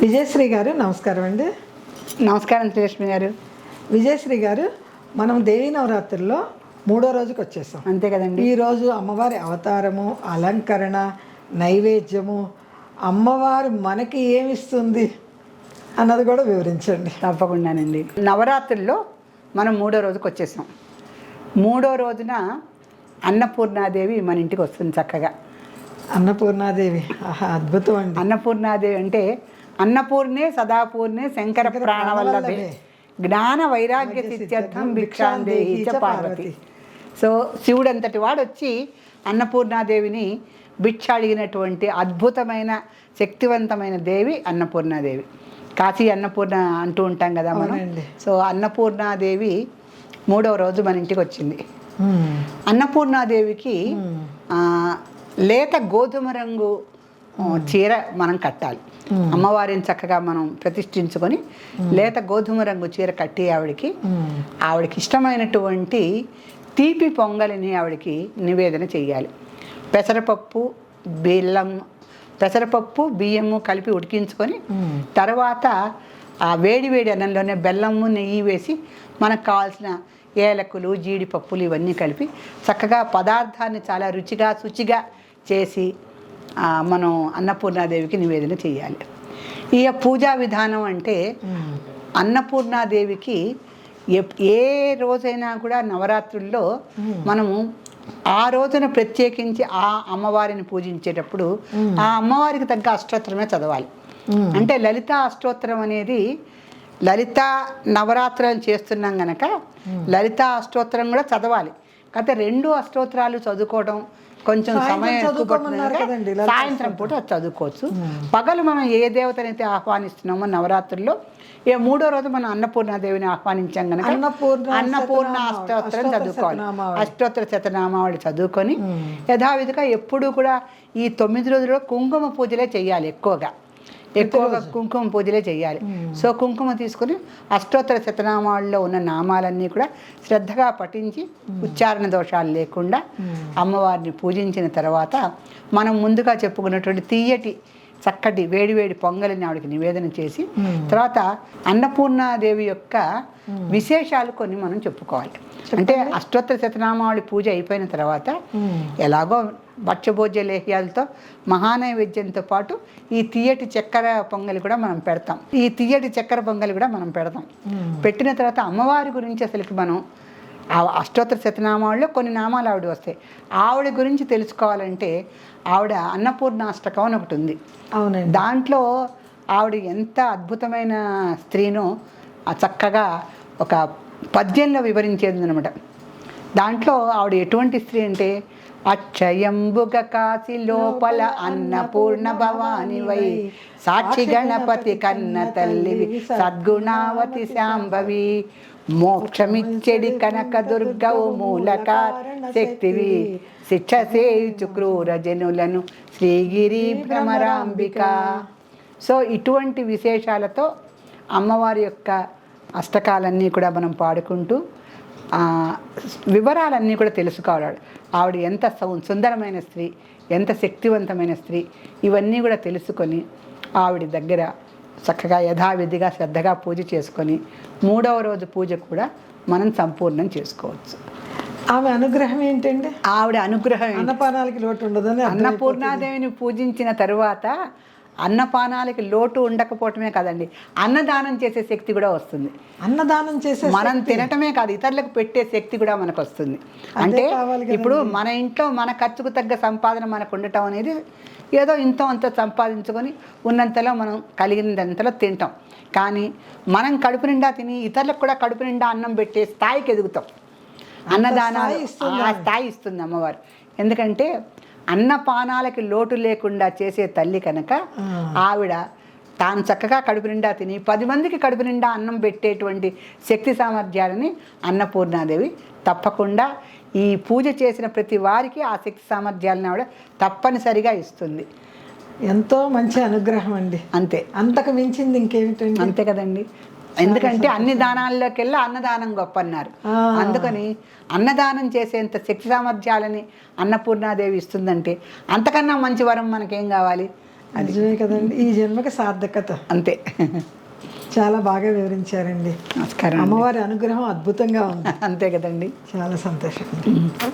విజయశ్రీ గారు నమస్కారం అండి. నమస్కారం శ్రీలక్ష్మి గారు. విజయశ్రీ గారు మనం దేవీ నవరాత్రుల్లో మూడో రోజుకి వచ్చేసాం. అంతే కదండి. ఈరోజు అమ్మవారి అవతారము అలంకరణ నైవేద్యము అమ్మవారు మనకి ఏమిస్తుంది అన్నది కూడా వివరించండి. తప్పకుండానండి. నవరాత్రుల్లో మనం మూడో రోజుకి వచ్చేసాం. మూడో రోజున అన్నపూర్ణాదేవి మన ఇంటికి వస్తుంది చక్కగా. అన్నపూర్ణాదేవి అద్భుతం అండి. అన్నపూర్ణాదేవి అంటే అన్నపూర్ణే సదాపూర్ణే శంకర ప్రాణవల్లభే. జ్ఞాన వైరాగ్య సిద్ధ్యర్థం భిక్షాందేహి చ పార్వతి. సో శివుడు అంతటి వాడు వచ్చి అన్నపూర్ణాదేవిని భిక్ష అడిగినటువంటి అద్భుతమైన శక్తివంతమైన దేవి అన్నపూర్ణాదేవి. కాశీ అన్నపూర్ణ అంటూ ఉంటాం కదా మనం. సో అన్నపూర్ణాదేవి మూడవ రోజు మన ఇంటికి వచ్చింది. అన్నపూర్ణాదేవికి లేత గోధుమ రంగు చీర మనం కట్టాలి అమ్మవారిని చక్కగా మనం ప్రతిష్ఠించుకొని లేత గోధుమ రంగు చీర కట్టి ఆవిడకి. ఆవిడకి ఇష్టమైనటువంటి తీపి పొంగలిని ఆవిడకి నివేదన చేయాలి పెసరపప్పు బెల్లం పెసరపప్పు బియ్యము కలిపి ఉడికించుకొని. తర్వాత ఆ వేడి వేడి అన్నంలోనే బెల్లము నెయ్యి వేసి మనకు కావాల్సిన ఏలకులు జీడిపప్పులు ఇవన్నీ కలిపి చక్కగా పదార్థాన్ని చాలా రుచిగా శుచిగా చేసి మనం అన్నపూర్ణాదేవికి నివేదన చేయాలి ఈ పూజా విధానం అంటే. అన్నపూర్ణాదేవికి ఏ రోజైనా కూడా నవరాత్రుల్లో మనము ఆ రోజున ప్రత్యేకించి ఆ అమ్మవారిని పూజించేటప్పుడు ఆ అమ్మవారికి తగ్గ అష్టోత్తరమే చదవాలి. అంటే లలిత అష్టోత్తరం అనేది లలిత నవరాత్రులు చేస్తున్నాం గనక లలిత అష్టోత్తరం కూడా చదవాలి. కాకపోతే రెండు అష్టోత్తరాలు చదువుకోవడం కొంచెం సమయం ఎక్కువ పడుతుంది సాయంత్రం పూట చదువుకోవచ్చు. పగలు మనం ఏ దేవతనైతే ఆహ్వానిస్తున్నామో నవరాత్రుల్లో ఏ మూడో రోజు మనం అన్నపూర్ణాదేవిని ఆహ్వానించాం కనుక అన్నపూర్ణ అన్నపూర్ణ అష్టోత్తరం చదువుకోవాలి. అష్టోత్తర శతనామావళి చదువుకొని యథావిధిగా ఎప్పుడూ కూడా ఈ తొమ్మిది రోజుల్లో కుంకుమ పూజలే చేయాలి ఎక్కువగా. ఎక్కువగా కుంకుమ పూజలే చేయాలి సో కుంకుమ తీసుకుని అష్టోత్తర శతనామాల్లో ఉన్న నామాలన్నీ కూడా శ్రద్ధగా పఠించి ఉచ్చారణ దోషాలు లేకుండా అమ్మవారిని పూజించిన తర్వాత మనం ముందుగా చెప్పుకున్నటువంటి తీయటి చక్కటి వేడివేడి పొంగలిని ఆవిడకి నివేదన చేసి తర్వాత అన్నపూర్ణాదేవి యొక్క విశేషాలు కొన్ని మనం చెప్పుకోవాలి. అంటే అష్టోత్తర శతనామావళి పూజ అయిపోయిన తర్వాత. ఎలాగో భక్ష్యభోజ్య లేహ్యాలతో మహానైవేద్యంతో పాటు ఈ తీయటి చక్కెర పొంగలి కూడా మనం పెడతాం. ఈ తీయటి చక్కెర పొంగలి కూడా మనం పెడతాం. పెట్టిన తర్వాత అమ్మవారి గురించి అసలుకి మనం ఆ అష్టోత్తర శతనామాల్లో కొన్ని నామాలు ఆవిడ వస్తాయి. ఆవిడ గురించి తెలుసుకోవాలంటే ఆవిడ అన్నపూర్ణాష్టకం అని ఒకటి ఉంది. అవునండి. దాంట్లో ఆవిడ ఎంత అద్భుతమైన స్త్రీనో చక్కగా ఒక పద్యంలో వివరించేది అనమాట దాంట్లో ఆవిడ ఎటువంటి స్త్రీ అంటే అక్షయంబుగ కాశీ లోపల అన్నపూర్ణ భవాని వై సాక్షి గణపతి కన్న తల్లివి సద్గుణావతి శాంభవి మోక్షమిచ్చడి కనక దుర్గవు మూలక శక్తివి శిక్ష సేయుచు క్రూర జనులను శ్రీగిరి భ్రమరాంబిక. సో ఇటువంటి విశేషాలతో అమ్మవారి యొక్క అష్టకాలన్నీ కూడా మనం పాడుకుంటూ వివరాలన్నీ కూడా తెలుసుకోవాలి. ఆవిడ ఎంత సుందరమైన స్త్రీ ఎంత శక్తివంతమైన స్త్రీ ఇవన్నీ కూడా తెలుసుకొని ఆవిడ దగ్గర చక్కగా యథావిధిగా శ్రద్ధగా పూజ చేసుకొని మూడవ రోజు పూజ కూడా మనం సంపూర్ణం చేసుకోవచ్చు. ఆమె అనుగ్రహం ఏంటండి? ఆవిడ అనుగ్రహం అన్నపానాలకి లోటు ఉండదని అన్నపూర్ణాదేవిని పూజించిన తరువాత అన్నపానాలకి లోటు ఉండకపోవటమే కాదండి అన్నదానం చేసే శక్తి కూడా వస్తుంది. అన్నదానం చేసే మనం తినటమే కాదు ఇతరులకు పెట్టే శక్తి కూడా మనకు వస్తుంది. అంటే. ఇప్పుడు మన ఇంట్లో మన ఖర్చుకు తగ్గ సంపాదన మనకు ఉండటం అనేది ఏదో ఇంతో అంత సంపాదించుకొని ఉన్నంతలో మనం కలిగినంతలో తింటాం. కానీ మనం కడుపు నిండా తిని ఇతరులకు కూడా కడుపు నిండా అన్నం పెట్టే స్థాయికి ఎదుగుతాం. అన్నదానాలు ఆ స్థాయి ఇస్తుంది అమ్మవారు. ఎందుకంటే అన్నపానాలకి లోటు లేకుండా చేసే తల్లి కనుక. ఆవిడ తాను చక్కగా కడుపు నిండా తిని పది మందికి కడుపు నిండా అన్నం పెట్టేటువంటి శక్తి సామర్థ్యాలని అన్నపూర్ణాదేవి తప్పకుండా ఈ పూజ చేసిన ప్రతి వారికి ఆ శక్తి సామర్థ్యాలను ఆవిడ తప్పనిసరిగా ఇస్తుంది. ఎంతో మంచి అనుగ్రహం అండి. అంతే. అంతకు మించింది ఇంకేమిటండి? అంతే కదండి. ఎందుకంటే అన్ని దానాల్లోకెల్లా అన్నదానం గొప్ప అన్నారు. అందుకని అన్నదానం చేసేంత శక్తి సామర్థ్యాలని అన్నపూర్ణాదేవి ఇస్తుందంటే అంతకన్నా మంచి వరం మనకేం కావాలి? నిజమే కదండి. ఈ జన్మకి సార్థకత. అంతే. చాలా బాగా వివరించారండి. నమస్కారం అమ్మవారి అనుగ్రహం అద్భుతంగా ఉంది. అంతే కదండి. చాలా సంతోషం.